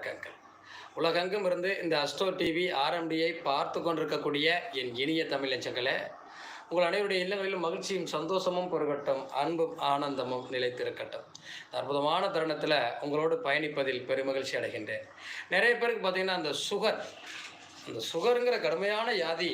வணக்கங்கள் உலகெங்கும் இருந்து இந்த அஸ்டோ டிவி ஆர்எம்டியை பார்த்து கொண்டிருக்கக்கூடிய என் இனிய தமிழ் நெஞ்சங்களே உங்கள் அனைவருடைய இல்லங்களிலும் மகிழ்ச்சியும் சந்தோஷமும் பெருகட்டும் அன்பும் ஆனந்தமும் நிலைத்திருக்கட்டும். அற்புதமான தருணத்தில் உங்களோடு பயணிப்பதில் பெருமகிழ்ச்சி அடைகின்றேன். நிறைய பேருக்கு பார்த்தீங்கன்னா அந்த சுகர் அந்த சுகருங்கிற கடுமையான வியாதி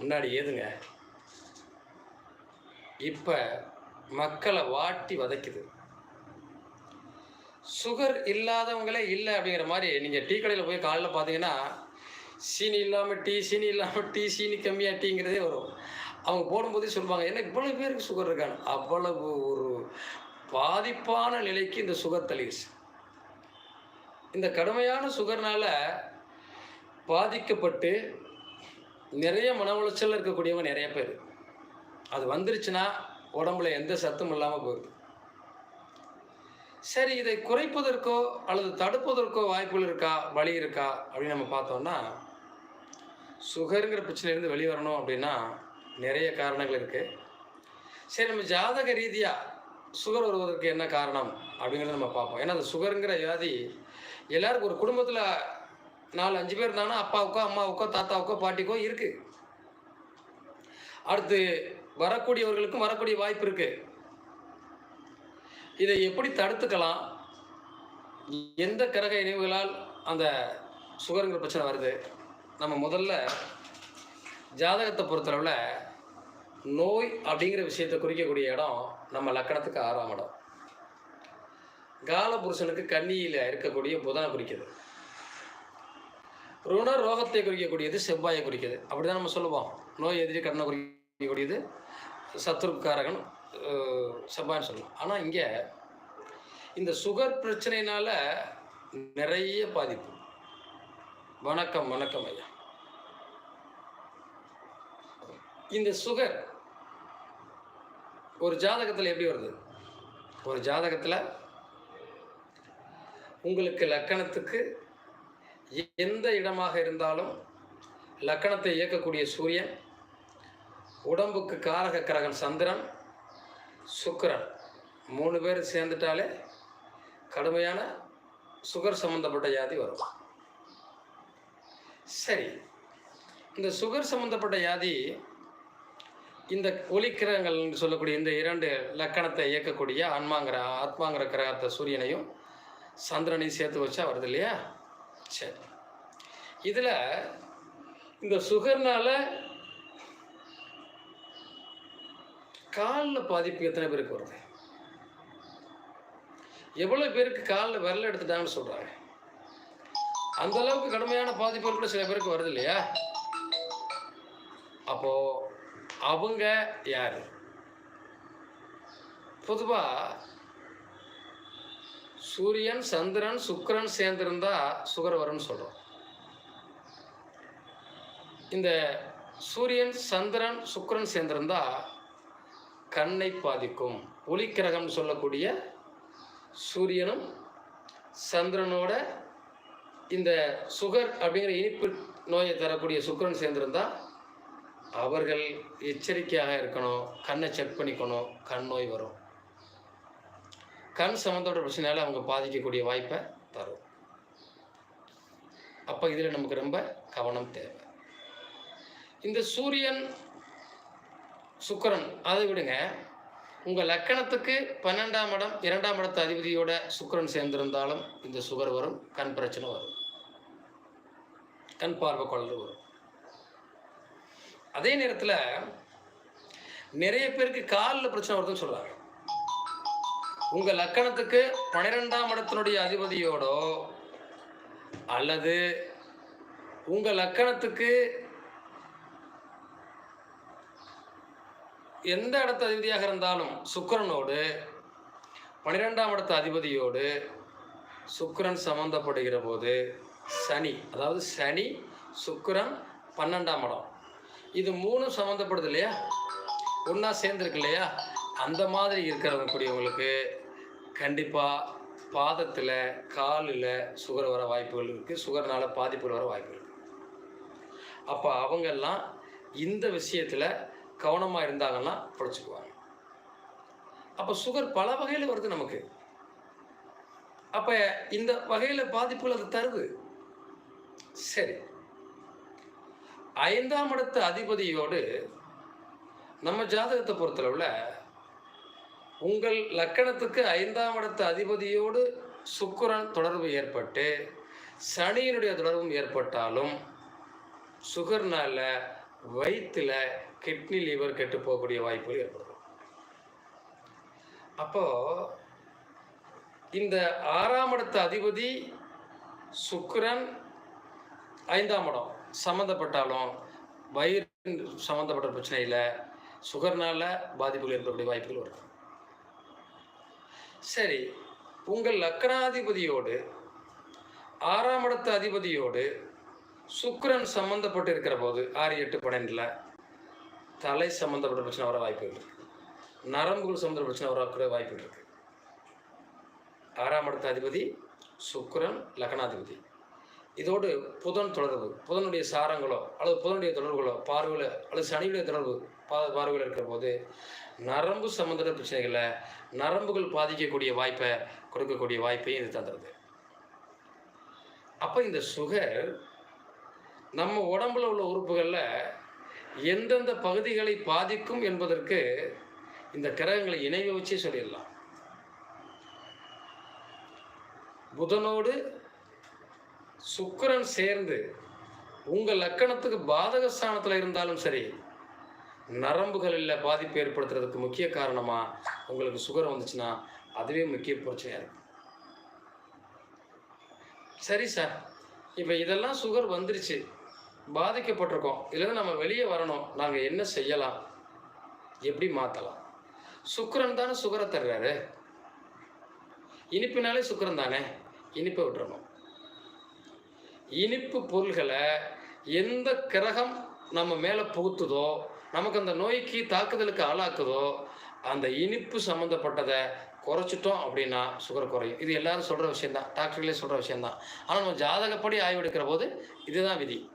முன்னாடி ஏதுங்க? இப்போ மக்களை வாட்டி வதைக்குது. சுகர் இல்லாதவங்களே இல்லை அப்படிங்கிற மாதிரி நீங்கள் டீ கடையில் போய் காலைல பார்த்தீங்கன்னா சீனி இல்லாமல் டீ சீனி இல்லாமல் டீ சீனி கம்மியாக டீங்கிறதே வரும். அவங்க போடும்போதே சொல்லுவாங்க என்ன இவ்வளவு பேருக்கு சுகர் இருக்காங்க அவ்வளவு ஒரு பாதிப்பான நிலைக்கு இந்த சுகர் தள்ளிடுச்சு. இந்த கடுமையான சுகர்னால் பாதிக்கப்பட்டு நிறைய மன உளைச்சல் இருக்கக்கூடியவங்க நிறைய பேர். அது வந்துருச்சுன்னா உடம்புல எந்த சத்தும் இல்லாமல் போயிடுது சரி இதை குறைப்பதற்கோ அல்லது தடுப்பதற்கோ வாய்ப்புகள் இருக்கா வழி இருக்கா அப்படின்னு நம்ம பார்த்தோம்னா சுகருங்கிற பிரச்சனையிலேருந்து வெளிவரணும் அப்படின்னா நிறைய காரணங்கள் இருக்குது சரி நம்ம ஜாதக ரீதியாக சுகர் வருவதற்கு என்ன காரணம் அப்படிங்கிறத நம்ம பார்ப்போம். ஏன்னா அந்த சுகருங்கிற வியாதி எல்லாருக்கும் ஒரு குடும்பத்தில் நாலு அஞ்சு பேர் இருந்தாங்கன்னா அப்பாவுக்கோ அம்மாவுக்கோ தாத்தாவுக்கோ பாட்டிக்கோ இருக்குது அடுத்து வரக்கூடியவர்களுக்கும் வரக்கூடிய வாய்ப்பு இருக்குது இதை எப்படி தடுத்துக்கலாம்? எந்த கிரக இணைவுகளால் அந்த சுகருங்கிற பிரச்சனை வருது? நம்ம முதல்ல ஜாதகத்தை பொறுத்தளவில் நோய் அப்படிங்கிற விஷயத்தை குறிக்கக்கூடிய இடம் நம்ம லக்கணத்துக்கு ஆறாம் இடம். காலபுருஷனுக்கு கன்னியில் இருக்கக்கூடிய புதனை குறிக்குது. ருண ரோகத்தை குறிக்கக்கூடியது செவ்வாயை குறிக்குது. அப்படிதான் நம்ம சொல்லுவோம். நோய் எதிரி கடனை குறிக்கக்கூடியது சத்ருக்காரகன் அஹ், சொல்லலாம். ஆனால் இங்கே இந்த சுகர் பிரச்சனையினால் நிறைய பாதிப்பு. வணக்கம் வணக்கம் ஐயா. இந்த சுகர் ஒரு ஜாதகத்தில் எப்படி வருது? ஒரு ஜாதகத்தில் உங்களுக்கு லக்கணத்துக்கு எந்த இடமாக இருந்தாலும் லக்கணத்தை இயக்கக்கூடிய சூரியன் உடம்புக்கு காரக கிரகன் சந்திரன் சுக்கரன். மூணு பேர் சேர்ந்துட்டாலே கடுமையான சுகர் சம்மந்தப்பட்ட வியாதி வரும். சரி இந்த சுகர் சம்மந்தப்பட்ட வியாதி இந்த ஒலிக்கிரகங்கள்னு சொல்லக்கூடிய இந்த இரண்டு லக்கணத்தை இயக்கக்கூடிய ஆன்மாங்கிற ஆத்மாங்கிற கிரகத்தை சூரியனையும் சந்திரனையும் சேர்த்து வச்சா வருது இல்லையா? சரி. இதில் இந்த சுகர்னால காலில் பாதிப்பு எத்தனை பேருக்கு வருது எவ்வளோ பேருக்கு காலில் விரல் எடுத்துட்டாங்கன்னு சொல்கிறாங்க அந்த அளவுக்கு கடுமையான பாதிப்புகள் கூட சில பேருக்கு வருது இல்லையா? அப்போ அவங்க யார்? பொதுவாக சூரியன் சந்திரன் சுக்கரன் சேர்ந்திருந்தா சுகர் வரும்னு சொல்கிறோம் இந்த சூரியன் சந்திரன் சுக்கரன் சேர்ந்திருந்தா கண்ணை பாதிக்கும். ஒளிக்கிரகம்னு சொல்லக்கூடிய சூரியனும் சந்திரனோட இந்த சுகர் அப்படிங்கிற இனிப்பு நோயை தரக்கூடிய சுக்கரன் சேர்ந்திருந்தால் அவர்கள் எச்சரிக்கையாக இருக்கணும். கண்ணை செக் பண்ணிக்கணும். கண் நோய் வரும். கண் சம்மந்தப்பட்ட பிரச்சனையால் அவங்க பாதிக்கக்கூடிய வாய்ப்பை தரும். அப்போ இதில் நமக்கு ரொம்ப கவனம் தேவை. இந்த சூரியன் சுக்கரன் அதை விடுங்க. உங்கள் லக்கணத்துக்கு பன்னெண்டாம் இடம் இரண்டாம் இடத்து அதிபதியோட சுக்கிரன் சேர்ந்திருந்தாலும் இந்த சுகர் வரும் கண் பிரச்சனை வரும். கண் பார்வை குழந்தை வரும். அதே நேரத்தில் நிறைய பேருக்கு காலில் பிரச்சனை வருதுன்னு சொல்கிறாங்க உங்கள் லக்கணத்துக்கு பன்னிரெண்டாம் இடத்தினுடைய அதிபதியோடோ அல்லது உங்கள் லக்கணத்துக்கு எந்த இடத்து அதிபதியாக இருந்தாலும் சுக்கரனோடு பன்னிரெண்டாம் இடத்து அதிபதியோடு சுக்கரன் சம்பந்தப்படுகிற போது சனி அதாவது சனி சுக்கரன் பன்னெண்டாம் இடம். இது மூணும் சம்மந்தப்படுது இல்லையா? ஒன்றா சேர்ந்துருக்கு இல்லையா? அந்த மாதிரி இருக்கிறவங்க கூடியவங்களுக்கு கண்டிப்பாக பாதத்தில் காலில் சுகர் வர வாய்ப்புகள் இருக்குது சுகர்னால் பாதிப்புகள் வர வாய்ப்புகள் இருக்குது அப்போ அவங்கெல்லாம் இந்த விஷயத்தில் கவனமாக இருந்தாங்கன்னா பிடிச்சிக்குவாங்க. அப்போ சுகர் பல வகையில் வருது நமக்கு. அப்போ இந்த வகையில் பாதிப்புகள் அது தருது. சரி. ஐந்தாம் இடத்து அதிபதியோடு நம்ம ஜாதகத்தை பொறுத்தளவில் உங்கள் லக்கணத்துக்கு ஐந்தாம் இடத்து அதிபதியோடு சுக்கரன் தொடர்பு ஏற்பட்டு சனியினுடைய தொடர்பும் ஏற்பட்டாலும் சுகர்னால வயிற்றில் கிட்னி லிவர் கெட்டு போகக்கூடிய வாய்ப்புகள் ஏற்படும் அப்போது இந்த ஆறாம் இடத்த அதிபதி சுக்கரன் ஐந்தாம் இடம். சம்மந்தப்பட்டாலும் வயிறு சம்மந்தப்பட்ட பிரச்சனையில் சுகர்னால் பாதிப்புகள் ஏற்படக்கூடிய வாய்ப்புகள் வரும் சரி உங்கள் லக்கணாதிபதியோடு ஆறாம் இடத்த அதிபதியோடு சுக்கரன் சம்மந்தப்பட்டு இருக்கிற போது ஆறு எட்டு பன்னெண்டில் தலை சம்மந்தப்பட்ட பிரச்சனை வர வாய்ப்புகள் இருக்கு. நரம்புகள் சம்மந்த பிரச்சனை வரக்கூடிய வாய்ப்புகள் இருக்கு. ஆறாம் இடத்த அதிபதி சுக்கரன் லக்னாதிபதி. இதோடு புதன் தொடர்பு. புதனுடைய சாரங்களோ அல்லது புதனுடைய தொடர்புகளோ பார்வையில் அல்லது சனியுடைய தொடர்பு பா பார்வையில் இருக்கிற போது நரம்பு சம்மந்தப்பட்ட பிரச்சனைகளை நரம்புகள் பாதிக்கக்கூடிய வாய்ப்பை கொடுக்கக்கூடிய வாய்ப்பையும் இது தந்துடுது அப்போ இந்த சுகர் நம்ம உடம்புல உள்ள உறுப்புகளில் எந்தெந்த பகுதிகளை பாதிக்கும் என்பதற்கு இந்த கிரகங்களை இணைவு வச்சே சொல்லிடலாம். புதனோடு சுக்கிரன் சேர்ந்து உங்கள் லக்கணத்துக்கு பாதக ஸ்தானத்தில் இருந்தாலும் சரி நரம்புகளில் பாதிப்பு ஏற்படுத்துறதுக்கு முக்கிய காரணமாக உங்களுக்கு சுகர் வந்துச்சுன்னா அதுவே முக்கிய பிரச்சனையாக இருக்கும் சரி சார் இப்போ இதெல்லாம் சுகர் வந்துருச்சு. பாதிக்கப்பட்டிருக்கோம். இதுலேருந்து நம்ம வெளியே வரணும். நாங்கள் என்ன செய்யலாம்? எப்படி மாற்றலாம் சுக்கரன் தானே சுகரை தர்றாரு. இனிப்பினாலே சுக்கிரன் தானே? இனிப்பை விட்டுறணும். இனிப்பு பொருள்களை எந்த கிரகம் நம்ம மேலே புகுத்துதோ நமக்கு அந்த நோய்க்கு தாக்குதலுக்கு ஆளாக்குதோ அந்த இனிப்பு சம்மந்தப்பட்டதை குறைச்சிட்டோம் அப்படின்னா சுகர் குறையும். இது எல்லாரும் சொல்கிற விஷயந்தான் டாக்டர்களே சொல்கிற விஷயந்தான் ஆனால் நம்ம ஜாதகப்படி ஆய்வு எடுக்கிற போது இதுதான் விதி.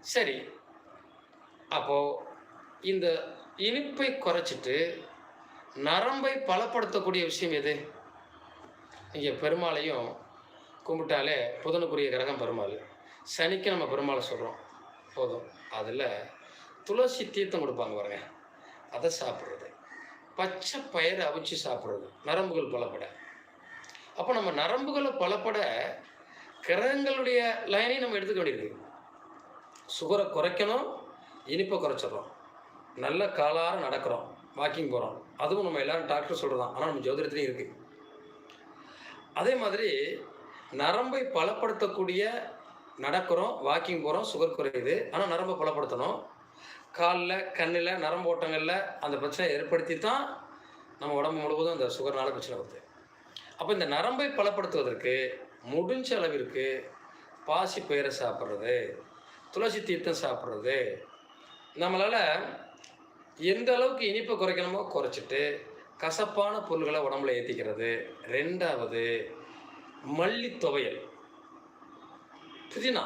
சரி. அப்போது இந்த இனிப்பை குறைச்சிட்டு நரம்பை பலப்படுத்தக்கூடிய விஷயம் எது? இங்கே பெருமாளையும் கும்பிட்டாலே புதனுக்குரிய கிரகம் பெருமாள். சனிக்கு நம்ம பெருமாளை சொல்கிறோம் போதும். அதில் துளசி தீர்த்தம் கொடுப்பாங்க பாருங்க. அதை சாப்பிட்றது. பச்சை பயிரை அவிச்சு சாப்பிட்றது. நரம்புகள் பலப்பட. அப்போ நம்ம நரம்புகளை பலப்பட கிரகங்களுடைய லைனையும் நம்ம எடுத்துக்க வேண்டியது சுகரை குறைக்கணும் இனிப்பை குறைச்சிடுறோம். நல்ல காலார நடக்கிறோம். வாக்கிங் போகிறோம் அதுவும் நம்ம எல்லாரும் டாக்டர் சொல்கிறதான் ஆனால் நம்ம ஜோதிடத்துலேயும் இருக்குது அதே மாதிரி நரம்பை பலப்படுத்தக்கூடிய நடக்கிறோம் வாக்கிங் போகிறோம் சுகர் குறையுது. ஆனால் நரம்பை பலப்படுத்தணும். காலில் கண்ணில் நரம்பு ஓட்டங்களில் அந்த பிரச்சனையை ஏற்படுத்தி தான் நம்ம உடம்பு முழுவதும் அந்த சுகர்னால பிரச்சனை வருது. அப்போ இந்த நரம்பை பலப்படுத்துவதற்கு முடிஞ்ச அளவிற்கு பாசி பயிரை சாப்பிட்றது. துளசி தீர்த்தம் சாப்பிட்றது. நம்மளால் எந்த அளவுக்கு இனிப்பை குறைக்கணுமோ குறைச்சிட்டு கசப்பான பொருள்களை உடம்புல ஏற்றிக்கிறது ரெண்டாவது மல்லி துவையல் புதினா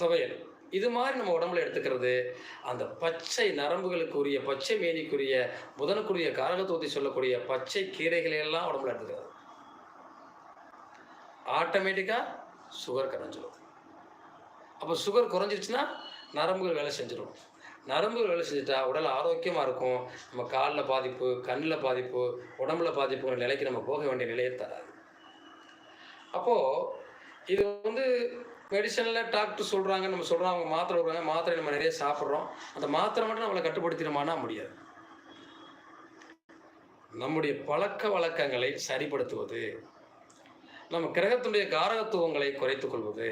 துவையல். இது மாதிரி நம்ம உடம்புல எடுத்துக்கிறது. அந்த பச்சை நரம்புகளுக்குரிய பச்சை மேனிக்குரிய புதனுக்குரிய காரகத்துவத்தை சொல்லக்கூடிய பச்சை கீரைகளை எல்லாம் உடம்புல எடுத்துக்கிறது. ஆட்டோமேட்டிக்காக சுகர் கரைஞ்சிடும் அப்போ சுகர் குறைஞ்சிருச்சுன்னா நரம்புகள் வேலை செஞ்சிடும் நரம்புகள் வேலை செஞ்சுட்டா உடல் ஆரோக்கியமாக இருக்கும். நம்ம காலில் பாதிப்பு கண்ணில் பாதிப்பு உடம்புல பாதிப்புங்கிற நிலைக்கு நம்ம போக வேண்டிய நிலையை தராது. அப்போது இது வந்து மெடிசனில் டாக்டர் சொல்கிறாங்க நம்ம சொல்கிறோம் அவங்க மாத்திரை விடுறாங்க மாத்திரை நம்ம நிறைய சாப்பிட்றோம். அந்த மாத்திரை மட்டும் நம்மளை கட்டுப்படுத்திடுமானா முடியாது. நம்முடைய பழக்க வழக்கங்களை சரிப்படுத்துவது நம்ம கிரகத்துடைய காரகத்துவங்களை குறைத்துக் கொள்வது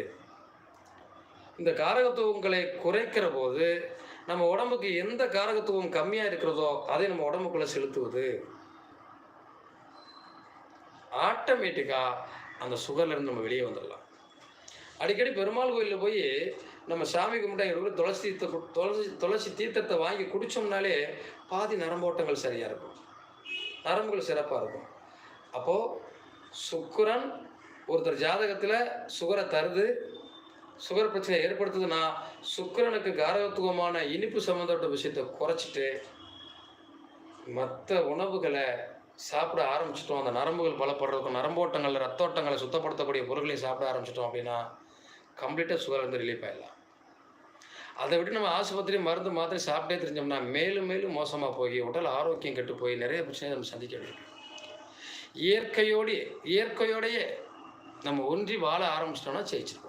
இந்த காரகத்துவங்களை குறைக்கிற போது நம்ம உடம்புக்கு எந்த காரகத்துவம் கம்மியாக இருக்கிறதோ அதை நம்ம உடம்புக்குள்ளே செலுத்துவது. ஆட்டோமேட்டிக்காக அந்த சுகர்லேருந்து நம்ம வெளியே வந்துடலாம் அடிக்கடி பெருமாள் கோயிலில் போய் நம்ம சாமி கும்பிட்டா எங்களுக்கு துளசி தீர்த்த துளசி துளசி தீர்த்தத்தை வாங்கி குடித்தோம்னாலே பாதி நரம்போட்டங்கள் சரியாக இருக்கும். நரம்புகள் சிறப்பாக இருக்கும். அப்போது சுக்கரன் ஒருத்தர் ஜாதகத்தில் சுகரை தருது சுகர் பிரச்சனை ஏற்படுத்துதுன்னா சுக்கிரனுக்கு காரகத்துவமான இனிப்பு சம்மந்தப்பட்ட விஷயத்தை குறைச்சிட்டு மற்ற உணவுகளை சாப்பிட ஆரம்பிச்சிட்டோம். அந்த நரம்புகள் பலப்படுறதுக்கும் நரம்போட்டங்களில் ரத்தோட்டங்களை சுத்தப்படுத்தக்கூடிய பொருட்களையும் சாப்பிட ஆரம்பிச்சிட்டோம் அப்படின்னா கம்ப்ளீட்டாக சுகர் வந்து ரிலீஃப் ஆகிடலாம் அதை விட்டு நம்ம ஆஸ்பத்திரி மருந்து மாத்திரை சாப்பிட்டே தெரிஞ்சோம்னா மேலும் மேலும் மோசமாக போய் உடல் ஆரோக்கியம் கெட்டு போய் நிறைய பிரச்சனை நம்ம சந்திக்க வேண்டியது இயற்கையோடு இயற்கையோடையே நம்ம ஒன்றி வாழ ஆரம்பிச்சிட்டோம்னா ஜெயிச்சிருப்போம்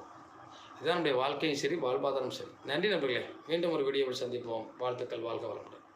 இதுதான் நம்முடைய வாழ்க்கையும் சரி வாழ்வாதாரம் சரி. நன்றி நண்பர்களே. மீண்டும் ஒரு வீடியோவில் சந்திப்போம். வாழ்த்துக்கள் வாழ்க வளமுடன்.